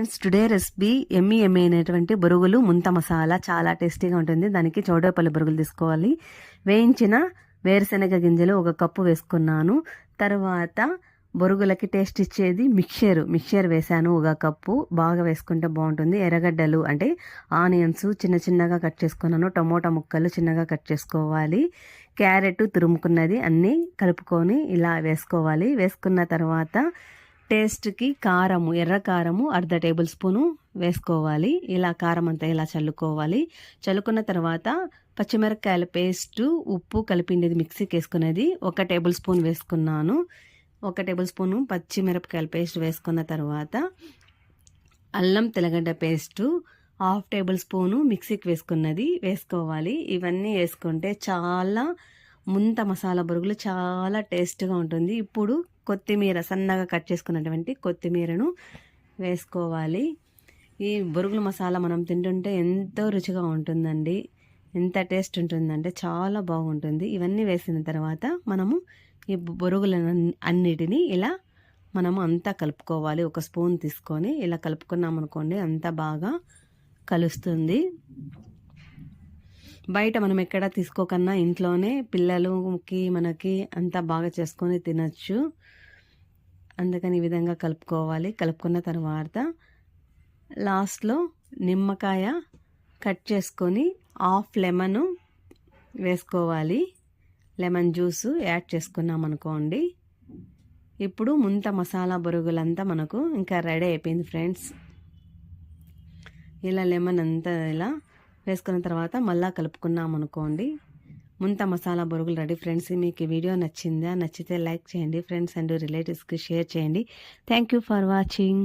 Friends today recipe ఎమ్మి ఎమ్మి అయినటువంటి బొరుగులు ముంత మసాలా చాలా టేస్టీగా ఉంటుంది. దానికి చౌడేపల్లి బొరుగులు తీసుకోవాలి. వేయించిన వేరుశనగ గింజలు ఒక కప్పు వేసుకున్నాను. తర్వాత బొరుగులకి టేస్ట్ ఇచ్చేది మిక్చర్. మిక్చర్ వేసాను ఒక కప్పు. బాగా వేసుకుంటే బాగుంటుంది. ఎర్రగడ్డలు అంటే ఆనియన్స్ చిన్న చిన్నగా కట్ చేసుకున్నాను. టమోటా ముక్కలు చిన్నగా కట్ చేసుకోవాలి. క్యారెట్ తురుముకున్నది అన్నీ కలుపుకొని ఇలా వేసుకోవాలి. వేసుకున్న తర్వాత టేస్ట్కి కారము ఎర్ర కారము అర్ధ టేబుల్ స్పూను వేసుకోవాలి. ఇలా కారం అంతా ఇలా చల్లుకోవాలి? చల్లుకున్న తర్వాత పచ్చిమిరపకాయల పేస్టు ఉప్పు కలిపిండేది మిక్సీకి వేసుకునేది. ఒక టేబుల్ స్పూన్ వేసుకున్నాను. ఒక టేబుల్ స్పూను పచ్చిమిరపకాయల పేస్ట్ వేసుకున్న తర్వాత అల్లం తెల్లగడ్డ పేస్టు హాఫ్ టేబుల్ స్పూను మిక్సీకి వేసుకున్నది వేసుకోవాలి. ఇవన్నీ వేసుకుంటే చాలా ముంత మసాలా బురుగులు చాలా టేస్ట్గా ఉంటుంది. ఇప్పుడు కొత్తిమీర సన్నగా కట్ చేసుకున్నటువంటి కొత్తిమీరను వేసుకోవాలి. ఈ బొరుగుల మసాలా మనం తింటుంటే ఎంతో రుచిగా ఉంటుందండి. ఎంత టేస్ట్ ఉంటుందంటే చాలా బాగుంటుంది. ఇవన్నీ వేసిన తర్వాత మనము ఈ బొరుగుల అన్నిటినీ ఇలా మనము అంతా కలుపుకోవాలి. ఒక స్పూన్ తీసుకొని ఇలా కలుపుకున్నాం అనుకోండి అంతా బాగా కలుస్తుంది. బయట మనం ఎక్కడ తీసుకోకన్నా ఇంట్లోనే పిల్లలకి మనకి అంతా బాగా చేసుకొని తినచ్చు. అందుకని ఈ విధంగా కలుపుకోవాలి. కలుపుకున్న తర్వాత లాస్ట్లో నిమ్మకాయ కట్ చేసుకొని హాఫ్ లెమన్ వేసుకోవాలి. లెమన్ జ్యూస్ యాడ్ చేసుకున్నాం అనుకోండి. ఇప్పుడు ముంత మసాలా బొరుగులంతా మనకు ఇంకా రెడీ అయిపోయింది ఫ్రెండ్స్. ఇలా లెమన్ అంతా ఇలా వేసుకున్న తర్వాత మళ్ళా కలుపుకున్నాం అనుకోండి ముంత మసాలా బొరుగులు రెడీ ఫ్రెండ్స్. మీకు వీడియో నచ్చిందా నచ్చితే లైక్ చేయండి ఫ్రెండ్స్ అండ్ రిలేటివ్స్కి షేర్ చేయండి. Thank for watching